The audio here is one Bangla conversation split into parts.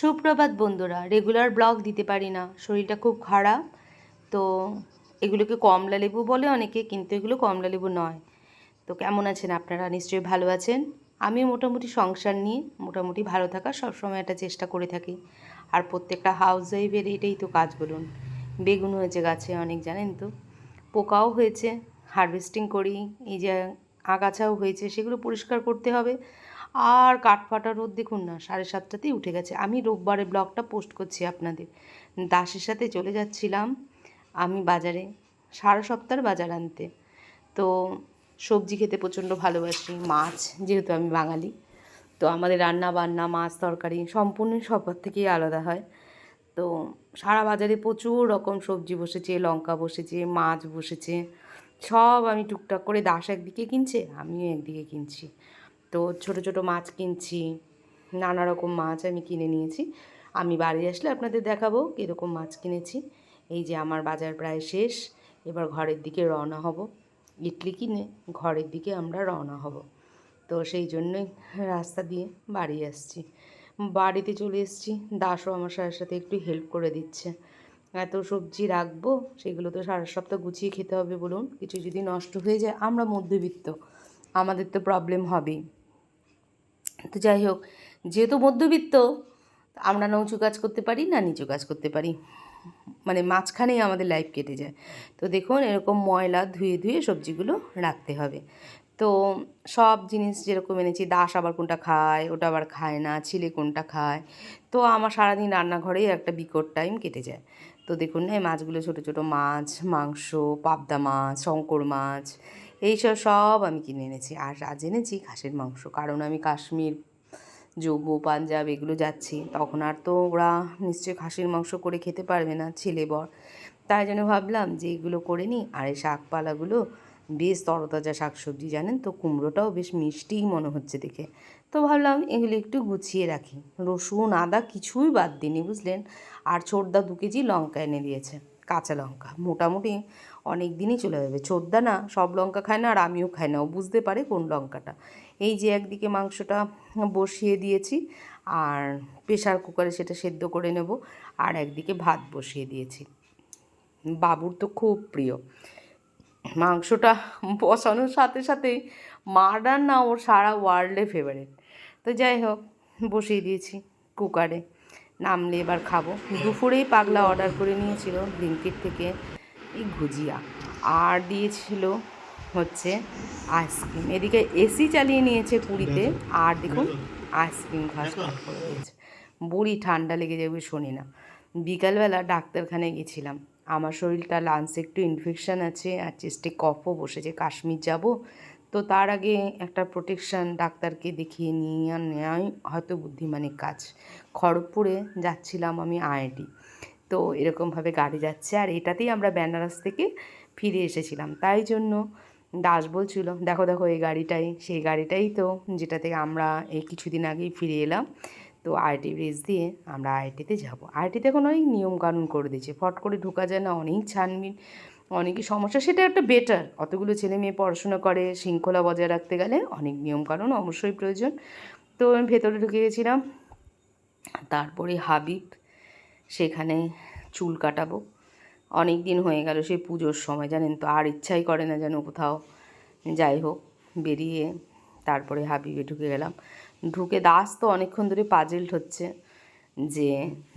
সুপ্রভাত বন্ধুরা রেগুলার ব্লগ দিতে পারি না। শরীরটা খুব খারাপ, তো এগুলোকে কমলা লেবু বলে অনেকে, কিন্তু এগুলো কমলা লেবু নয়। তো কেমন আছেন আপনারা? নিশ্চয়ই ভালো আছেন। আমি মোটামুটি সংসার নিয়ে, মোটামুটি ভালো থাকার সবসময় একটা চেষ্টা করে থাকি। আর প্রত্যেকটা হাউস ওয়াইফের এটাই তো কাজ বলুন। বেগুন হয়েছে গাছে অনেক, জানেন তো? পোকাও হয়েছে হারভেস্টিং করি, এই যে আগাছাও হয়েছে, সেগুলো পরিষ্কার করতে হবে। আর কাঠফাটা রোদ দেখুন না সাড়ে সাতটাতেই উঠে গেছে। আমি রোববারে ব্লগটা পোস্ট করছি আপনাদের। দাসের সাথে চলে যাচ্ছিলাম আমি বাজারে, সারা সপ্তাহের বাজার আনতে। তো সবজি খেতে প্রচণ্ড ভালোবাসি, মাছ, যেহেতু আমি বাঙালি। তো আমাদের রান্না বান্না মাছ তরকারি সম্পূর্ণ সবার থেকেই আলাদা হয়। তো সারা বাজারে প্রচুর রকম সবজি বসেছে, লঙ্কা বসেছে, মাছ বসেছে। সব আমি টুকটাক করে দাস একদিকে কিনছে, আমিও একদিকে কিনছি। তো ছোট ছোট মাছ কিনছি, নানা রকম মাছ আমি কিনে নিয়েছি। আমি বাড়ি আসলে আপনাদের দেখাবো কীরকম মাছ কিনেছি। এই যে আমার বাজার প্রায় শেষ, এবার ঘরের দিকে রওনা হব। ইডলি কিনে ঘরের দিকে আমরা রওনা হব। তো সেই জন্যই রাস্তা দিয়ে বাড়ি আসছি। বাড়িতে চলে এসেছি। দাসও আমার সাথে সাথে একটু হেল্প করে দিচ্ছে। এত সবজি রাখব, সেগুলো তো সারা সপ্তাহ গুছিয়ে খেতে হবে বলুন। কিছু যদি নষ্ট হয়ে যায়, আমরা মধ্যবিত্ত। আমাদের তো প্রবলেম হবেই। তো যাই হোক, যেহেতু মধ্যবিত্ত, আমরা না উঁচু কাজ করতে পারি না নিচু কাজ করতে পারি। মানে মাঝখানেই আমাদের লাইফ কেটে যায়। তো দেখুন, এরকম ময়লা ধুয়ে ধুয়ে সবজিগুলো রাখতে হবে। তো সব জিনিস যেরকম এনেছি, দাস আবার কোনটা খায়, ওটা আবার খায় না, ছিলে কোনটা খায়। তো আমার সারাদিন রান্নাঘরেই একটা বিকট টাইম কেটে যায়। তো দেখুন না মাছগুলো ছোটো ছোটো মাছ, মাংস, পাবদা মাছ, শঙ্কর মাছ এইসব সব আমি কিনে এনেছি। আর আজ এনেছি খাসির মাংস। কারণ আমি কাশ্মীর জম্মু পাঞ্জাব এগুলো যাচ্ছি। তখন আর তো ওরা নিশ্চয়ই খাসির মাংস করে খেতে পারবে না, ছেলে বর। তাই জন্য ভাবলাম যে এগুলো করে নিই। আর এই শাকপালাগুলো বেশ তরতাজা শাকসবজি, জানেন তো? কুমড়োটাও বেশ মিষ্টিই মনে হচ্ছে দেখে। তো ভাবলাম এগুলো একটু গুছিয়ে রাখি। রসুন, আদা কিছুই বাদ দিইনি, বুঝলেন? আর ছোটদা দু কেজি লঙ্কা এনে দিয়েছে, কাঁচা লঙ্কা। মোটামুটি অনেক দিনই চলে যাবে। ছোটদা না, সব লঙ্কা খায় না আর আমিও খাই না। ও বুঝতে পারে কোন লঙ্কাটা। এই যে একদিকে মাংসটা বসিয়ে দিয়েছি আর প্রেশার কুকারে সেটা সেদ্ধ করে নেব আর একদিকে ভাত বসিয়ে দিয়েছি। বাবুর তো খুব প্রিয়। মাংসটা বসানোর সাথে সাথেই মার্ডার না ওর সারা ওয়ার্ল্ডে ফেভারিট তো যাই হোক, বসিয়ে দিয়েছি কুকারে। নামলে এবার খাব। দুপুরেই পাগলা অর্ডার করে নিয়েছিল ব্লিঙ্কিট থেকে। এই ভুজিয়া। আর দিয়েছিল হচ্ছে আইসক্রিম। এদিকে এসি চালিয়ে নিয়েছে পুরীতে। আর দেখুন, আইসক্রিম দিয়েছে। বুড়ি ঠান্ডা লেগে যাবে শোনে না। বিকালবেলা ডাক্তারখানায় গেছিলাম। আমার শরীরটা লাঞ্চে একটু ইনফেকশান আছে, আর চেস্টে কফও বসেছে। কাশ্মীর যাব। তো তার আগে একটা প্রোটেকশান ডাক্তারকে দেখিয়ে নিয়ে নেওয়াই হয়তো বুদ্ধিমানের কাজ। খড়গপুরে যাচ্ছিলাম আমি আইআইটি তো এরকমভাবে গাড়ি যাচ্ছে। আর এটাতেই আমরা বেনারস থেকে ফিরে এসেছিলাম। তাই জন্য দাস বলছিল, দেখো দেখো, এই গাড়িটাই। সেই গাড়িটাই তো যেটা থেকে আমরা এই কিছুদিন আগেই ফিরে এলাম। তো আইটি ব্রিজ দিয়ে আমরা আইটিতে যাব। আইটিতে এখন অনেক নিয়মকানুন করে দিয়েছে। ফট করে ঢোকা যায় না, অনেক ছানবিন, অনেকই সমস্যা। সেটা একটা বেটার। অতগুলো ছেলে মেয়ে পড়াশোনা করে, শৃঙ্খলা বজায় রাখতে গেলে অনেক নিয়মকানুন অবশ্যই প্রয়োজন। তো আমি ভেতরে ঢুকে গেছিলাম। তারপরে হাবিব সেখানে চুল কাটাবো। অনেক দিন হয়ে গেল সেই পুজোর সময়, জানেন তো, আর ইচ্ছাই করে না যেন কোথাও যাই হোক, বেরিয়ে তারপরে হাবিবে ঢুকে গেলাম। ঢুকে দাস তো অনেকক্ষণ ধরে পাজেল হচ্ছে যে,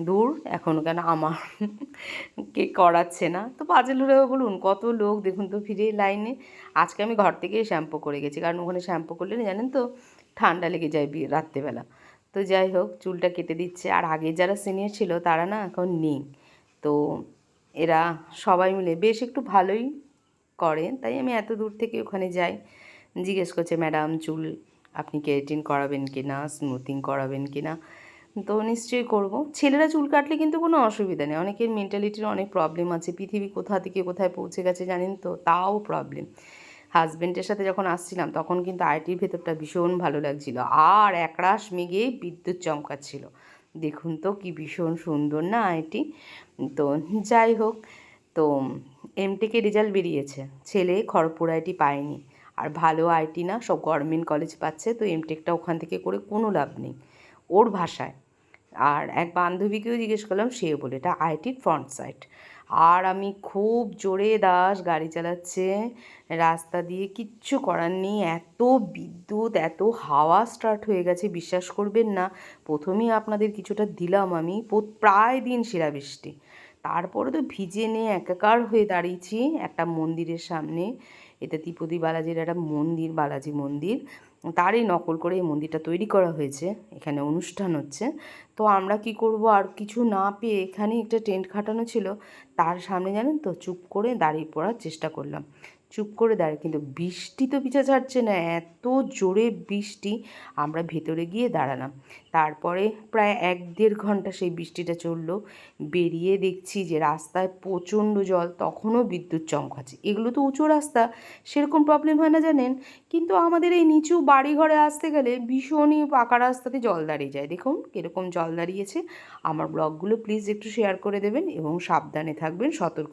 দূর, এখন কেন আমার কে করাচ্ছে না? তো পাজেল হলে বলুন, কত লোক দেখুন তো ফিরে লাইনে। আজকে আমি ঘর থেকেই শ্যাম্পু করে গেছি, কারণ ওখানে শ্যাম্পু করলে জানেন তো ঠান্ডা লেগে যায় রাত্রেবেলা। তো যাই হোক, চুলটা কেটে দিচ্ছে। আর আগে যারা সিনিয়র ছিল, তারা না এখন নেই। তো এরা সবাই মিলে বেশ একটু ভালোই করে। তাই আমি এত দূর থেকে ওখানে যাই। জিজ্ঞেস করছে, ম্যাডাম, চুল আপনি কেরাটিন করাবেন কি না? স্মুথিং করাবেন কি না? তো নিশ্চয়ই করব। ছেলেরা চুল কাটলে কিন্তু কোনো অসুবিধা নেই। অনেকের মেন্টালিটির অনেক প্রবলেম আছে। পৃথিবী কোথা থেকে কোথায় পৌঁছে গেছে জানেন তো? তাও প্রবলেম হাজব্যান্ডের সাথে যখন আসছিলাম, তখন কিন্তু আইটির ভেতরটা ভীষণ ভালো লাগছিল। আর একরাশ মেঘে বিদ্যুৎ চমকাচ্ছিল। দেখুন তো কি ভীষণ সুন্দর না আইটি তো যাই হোক, তো এমটেকে রেজাল্ট বেরিয়েছে। ছেলে খড়গপুর আইটি পায়নি। আর ভালো আইটি না, সব গভর্নমেন্ট কলেজ পাচ্ছে, তো এমটেকটা ওখান থেকে করে কোনো লাভ নেই। ওর ভাষায় আর এক বান্ধবীকেও জিজ্ঞেস করলাম সেও বলে, এটা আইটির ফ্রন্ট সাইড। আর আমি খুব জোরে দাস, গাড়ি চালাচ্ছে, রাস্তা দিয়ে কিচ্ছু করার নেই, এত বিদ্যুৎ, এত হাওয়া স্টার্ট হয়ে গেছে, বিশ্বাস করবেন না, প্রথমেই আপনাদের কিছুটা দিলাম আমি প্রায় দিন শিলাবৃষ্টি তারপরে তো ভিজে নিয়ে একাকার হয়ে দাঁড়িয়েছি একটা মন্দিরের সামনে, এটা ত্রিপদী বালাজির একটা মন্দির, বালাজি মন্দির। তারই নকল করে এই মন্দিরটা তৈরি করা হয়েছে, এখানে অনুষ্ঠান হচ্ছে। তো আমরা কি করব আর কিছু না পেয়ে এখানে একটা টেন্ট খাটানো ছিল, তার সামনে জানেন তো, চুপ করে দাঁড়িয়ে পড়ার চেষ্টা করলাম। চুপ করে দাঁড়িয়ে। কিন্তু বৃষ্টি তো পিছা ছাড়ছে না, এত জোরে বৃষ্টি, আমরা ভেতরে গিয়ে দাঁড়ালাম। তারপরে প্রায় এক দেড় ঘণ্টা সেই বৃষ্টিটা চলল। বেরিয়ে দেখছি যে রাস্তায় প্রচণ্ড জল, তখনও বিদ্যুৎ চমকাচ্ছে। এগুলো তো উঁচু রাস্তা, সেরকম প্রবলেম হয় না জানেন? কিন্তু আমাদের এই নিচু বাড়ি ঘরে আসতে গেলে ভীষণই পাকা রাস্তাতে জল দাঁড়িয়ে যায়। দেখুন কীরকম জল দাঁড়িয়েছে। আমার ব্লগগুলো প্লিজ একটু শেয়ার করে দেবেন এবং সাবধানে থাকবেন, সতর্ক